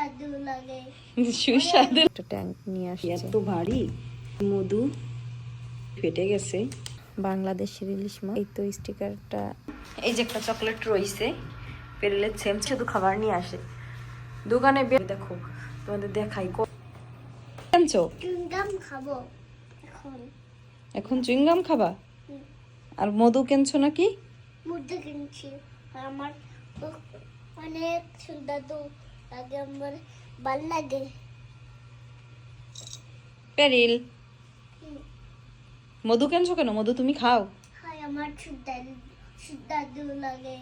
সুস্বাদু লাগে সুস্বাদু। একটা ট্যাঙ্ক নিয়ে আসছে। এত ভারী। মধু ফেটে গেছে। বাংলাদেশের ইলিশ মাছ। এই তো স্টিকারটা। এই যে একটা চকলেট রয়েছে পেরেলের সেম শুধু খাবার নিয়ে আসে। দোকানে বের দেখো তোমাদের দেখাই আনছো চুইংগাম খাব এখন। এখন চুইংগাম খাবা? আর মধু কেনছো নাকি? মুদ্রা কিনছি। আমার অনেক সুস্বাদু লাগে আমার ভালো লাগে পেরিল মধু কেনছো কেন? মধু তুমি খাও। আমার সুস্বাদু সুস্বাদু লাগে।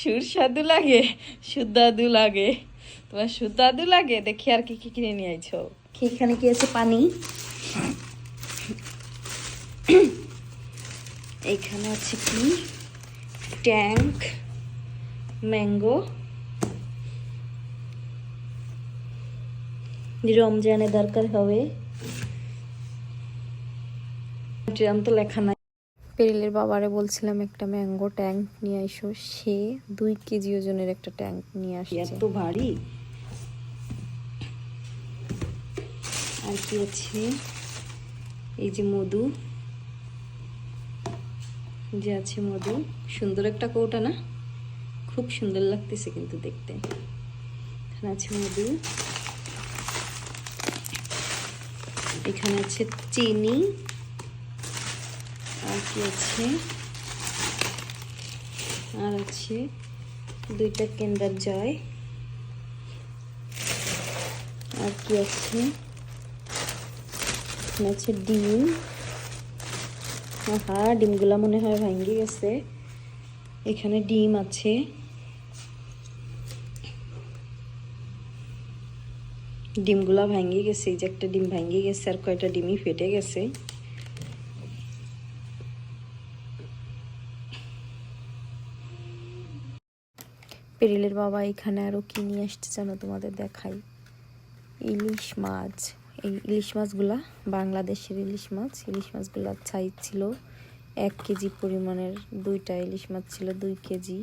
সুস্বাদু লাগে। সুস্বাদু লাগে। তোমার সুদাদু লাগে? দেখি আর কি কি কিনে নিয়ে আইছো। কি এখানে কি আছে? পানি। এইখানে আছে কি? ট্যাঙ্ক ম্যাঙ্গো রমজানে দরকার হবে। এরম তো লেখা নাই। পেরিলের বাবারে বলছিলাম একটা ম্যাঙ্গো ট্যাঙ্ক নিয়ে আইসো। সে দুই কেজি ওজনের একটা ট্যাঙ্ক নিয়ে আসছে। এত ভারী। আর কি আছে? এই যে মধু। যে আছে মধু। সুন্দর একটা কৌটা না? খুব সুন্দর লাগতেছে কিন্তু দেখতে। এখানে আছে মধু এখানে আছে চিনি। আর কি আছে? আর আছে দুইটা কেন্দার জয়। আর কি আছে? আছে ডিম। হা ডিমগুলা মনে হয় ভাঙ্গি গেছে। এখানে ডিম আছে। ডিমগুলা ভাঙ্গি গেছে, এই যে একটা ডিম ভাঙ্গি গেছে আর কয়টা ডিমই ফেটে গেছে। পেরিলের বাবা এখানে আরও কি নিয়ে আসছে জানো তোমাদের দেখাই? ইলিশ মাছ, এই ইলিশ মাছগুলা, বাংলাদেশের ইলিশ মাছ, ইলিশ মাছগুলার সাইজ ছিল এক কেজি পরিমাণের দুইটা ইলিশ মাছ ছিল দুই কেজি।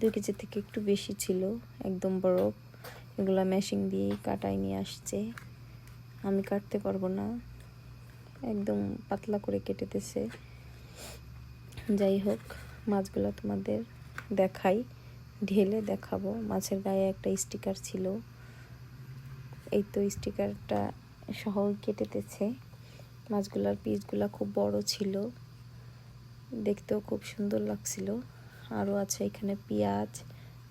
দুই কেজি থেকে একটু বেশি ছিল, একদম বরফ। এগুলা মেশিং দিয়ে কাটাই নিয়ে আসছে। আমি কাটতে পারব না। একদম পাতলা করে কেটেতেছে। যাই হোক মাছগুলো তোমাদের দেখাই। ঢেলে দেখাবো। মাছের গায়ে একটা স্টিকার ছিল। এই তো স্টিকারটা সহ কেটেতেছে। মাছগুলার পিসগুলা খুব বড় ছিল। দেখতেও খুব সুন্দর লাগছিল। আরও আছে এখানে পেঁয়াজ,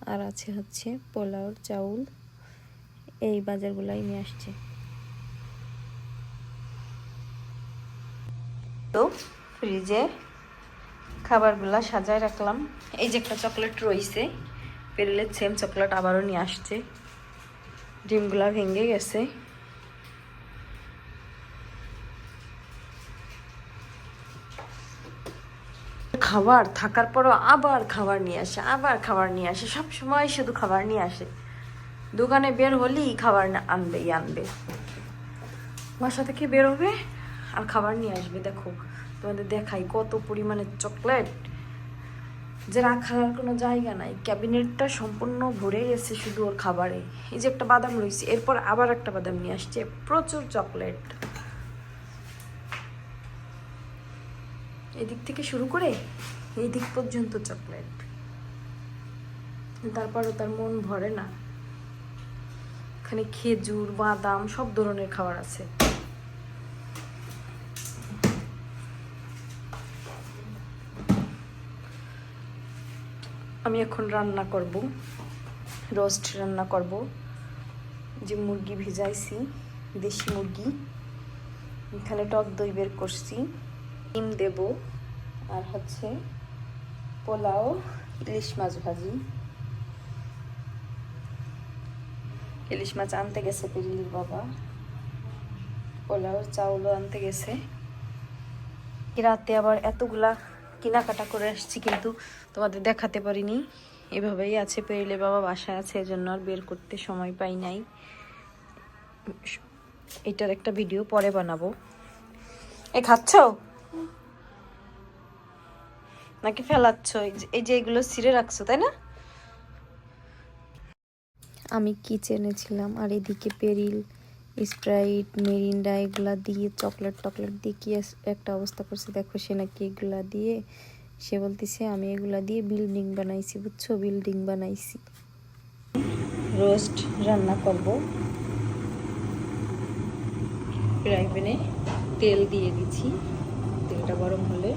আর আছে হচ্ছে পোলাওর চাউল। এই বাজারগুলাই নিয়ে আসছে। তো ফ্রিজে খাবারগুলা সাজায় রাখলাম। এই যে একটা চকলেট রয়েছে পেরিলের সেম চকলেট আবারও নিয়ে আসছে। ডিমগুলা ভেঙে গেছে। খাবার থাকার পরও আবার খাবার নিয়ে আসে, আবার খাবার নিয়ে আসে সব সময় শুধু খাবার নিয়ে আসে। দোকানে বের হলেই খাবার আনবেই আনবে বাসা থেকে বের হবে? আর খাবার নিয়ে আসবে, দেখো। তোমাদের দেখাই কত পরিমাণে চকলেট, যে রাখার কোনো জায়গা নাই। ক্যাবিনেটটা সম্পূর্ণ ভরে গেছে শুধু ওর খাবারে। এই যে একটা বাদাম রয়েছে, এরপর আবার একটা বাদাম নিয়ে আসছে। প্রচুর চকলেট। এদিক থেকে শুরু করে এই দিক পর্যন্ত চকলেট। তারপরও তার মন ভরে না। এখানে খেজুর, বাদাম সব ধরনের খাবার আছে। আমি এখন রান্না করব, রোস্ট রান্না করব। যে মুরগি ভিজাইছি, দেশি মুরগি, এখানে টক দই বের করছি, ডিম দেব, আর হচ্ছে পোলাও, ইলিশ মাছ ভাজি। ইলিশ মাছ আনতে গেছে পেরিলির বাবা। পোলাও চাউলও আনতে গেছে। রাতে আবার এতগুলা কেনাকাটা করে আসছি কিন্তু তোমাদের দেখাতে পারিনি। এভাবেই আছে পেরিলে বাবা বাসায় আছে, এজন্য আর বের করতে সময় পাই নাই। এটার একটা ভিডিও পরে বানাবো। এ খাচ্ছ? নাকি ফেলাচ্ছ? এই যে- এগুলো ছিঁড়ে রাখছো, তাই না? আমি কিচেনে ছিলাম, আর এদিকে পেরিল স্প্রাইট মেরিন্ডা এগুলা দিয়ে চকলেট টকলেট দিয়ে কি একটা অবস্থা করছে? দেখো সে নাকি এগুলা দিয়ে, সে বলতেছে, আমি এগুলা দিয়ে বিল্ডিং বানাইছি, বুঝছ? বিল্ডিং বানাইছি। রোস্ট রান্না করব। ফ্রাই প্যানে তেল দিয়ে দিচ্ছি, তেলটা গরম হলে।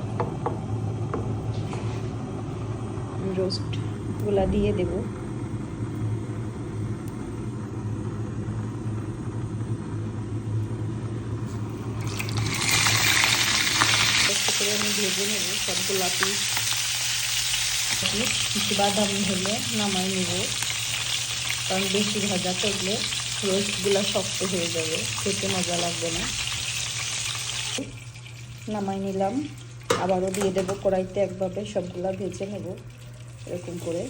রোস্টগুলা দিয়ে দেব। করে আমি ভেজে নেব, সবগুলা পিস কিছু বাদাম হলে নামাই নেব। কারণ বেশি ভাজা করলে রোস্টগুলো শক্ত হয়ে যাবে, খেতে মজা লাগবে না। নামাই নিলাম। আবারও দিয়ে দেবো কড়াইতে একভাবে সবগুলা ভেজে নেব, এরকম করে।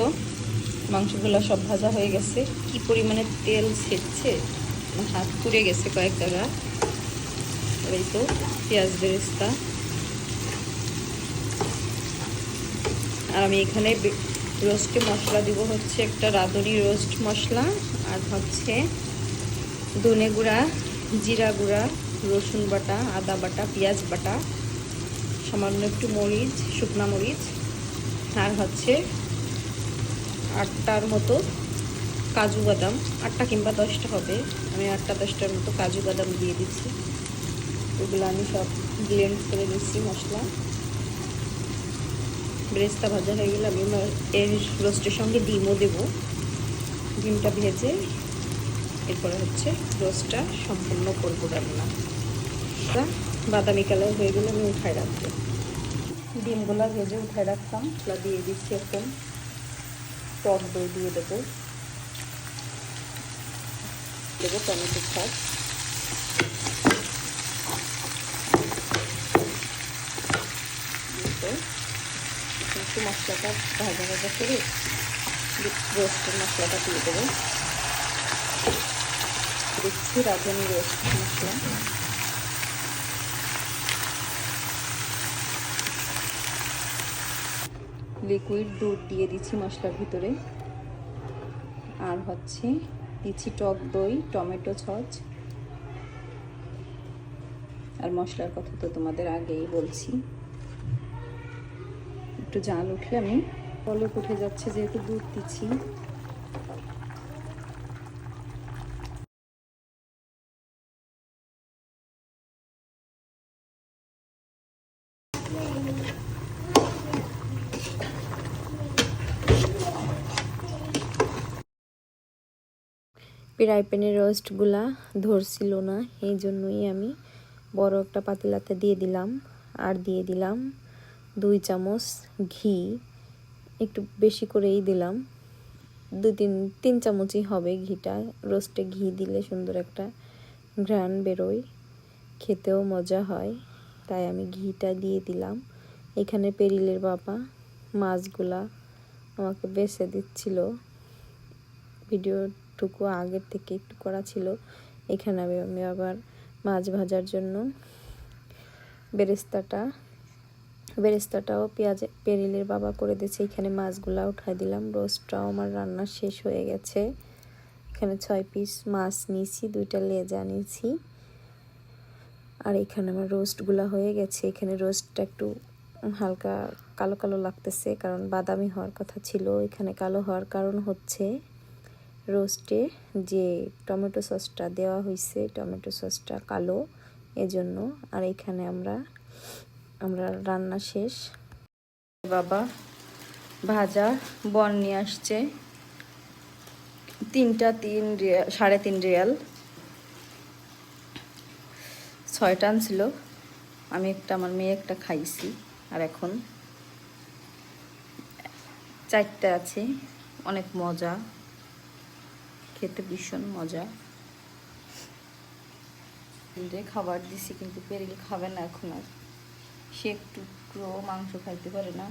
তো মাংসগুলো সব ভাজা হয়ে গেছে। কি পরিমাণে তেল ছেড়ছে? হাত পুড়ে গেছে কয়েক জায়গা এই তো, পেঁয়াজ বেরেস্তা। আর আমি এখানে রোস্টে মশলা দিব হচ্ছে একটা রাঁধুনি রোস্ট মশলা আর হচ্ছে ধনে গুঁড়া, জিরা গুঁড়া, রসুন বাটা, আদা বাটা, পেঁয়াজ বাটা, সামান্য একটু মরিচ, শুকনা মরিচ, আর হচ্ছে আটটার মতো কাজু বাদাম, আটটা কিংবা দশটা হবে। আমি আটটা, দশটার মতো কাজু বাদাম দিয়ে দিচ্ছি। এগুলো আমি সব ব্লেন্ড করে দিচ্ছি মশলা। ব্রেস্তা ভাজা হয়ে গেলে আমি এর রোস্টের সঙ্গে ডিমও দেব। ডিমটা ভেজে এরপরে হচ্ছে রোস্টটা সম্পূর্ণ করব রান্না। বাদামি কালার হয়ে গেলে আমি উঠায় রাখব। ডিমগুলা ভেজে উঠায় রাখতাম দিয়ে দিচ্ছি এখন। টক দই দিয়ে দেবো। দেবো টমেটো সস একটু মশলাটা ভাজা ভাজা করে রোস্টের মশলাটা দিয়ে দেবো। দিচ্ছি রাঁধুনি রোস্ট মশলা। লিকুইড দুধ দিয়ে দিচ্ছি মশলার ভিতরে। আর হচ্ছে দিচ্ছি টক দই, টমেটো ছচ আর মশলার কথা তো তোমাদের আগেই বলছি। একটু জাল উঠলে আমি পলক উঠে যাচ্ছে যেহেতু দুধ দিচ্ছি। ফ্রাই রোস্টগুলা ধরছিল না, এই জন্যই আমি বড় একটা পাতিলাতে দিয়ে দিলাম আর দিয়ে দিলাম দুই চামচ ঘি, একটু বেশি করেই দিলাম। দুই তিন তিন চামচই হবে ঘিটা রোস্টে ঘি দিলে সুন্দর একটা ঘ্রাণ বেরোয়, খেতেও মজা হয়, তাই আমি ঘিটা দিয়ে দিলাম। এখানে পেরিলের বাবা মাছগুলা আমাকে বেছে দিচ্ছিল। ভিডিওটুকু আগের থেকে একটু করা ছিল। এখানে আমি আমি আবার মাছ ভাজার জন্য বেরেস্তাটা, বেরেস্তাটাও পেঁয়াজে, পেরিলের বাবা করে দিয়েছে। এখানে মাছগুলা উঠাই দিলাম, রোস্টটাও আমার রান্না শেষ হয়ে গেছে। এখানে ছয় পিস মাছ নিয়েছি, দুইটা লেজা নিয়েছি। আর এখানে আমার রোস্টগুলা হয়ে গেছে। এখানে রোস্টটা একটু হালকা, কালো কালো লাগতেছে, কারণ বাদামি হওয়ার কথা ছিল। এখানে কালো হওয়ার কারণ হচ্ছে রোস্টে যে টমেটো সসটা দেওয়া হয়েছে টমেটো সসটা কালো, এজন্য। আর এখানে আমরা আমরা রান্না শেষ। বাবা ভাজা বন নিয়ে আসছে। তিনটা তিন সাড়ে তিন রিয়াল। ছয়টা আনছিল। আমি একটা, আমার মেয়ে একটা খাইছি। আর এখন চারটে আছে। অনেক মজা। খেতে ভীষণ মজা। খাবার দিছি কিন্তু পেরিল খাবে না এখন আর। সে একটু মাংস খাইতে পারে না।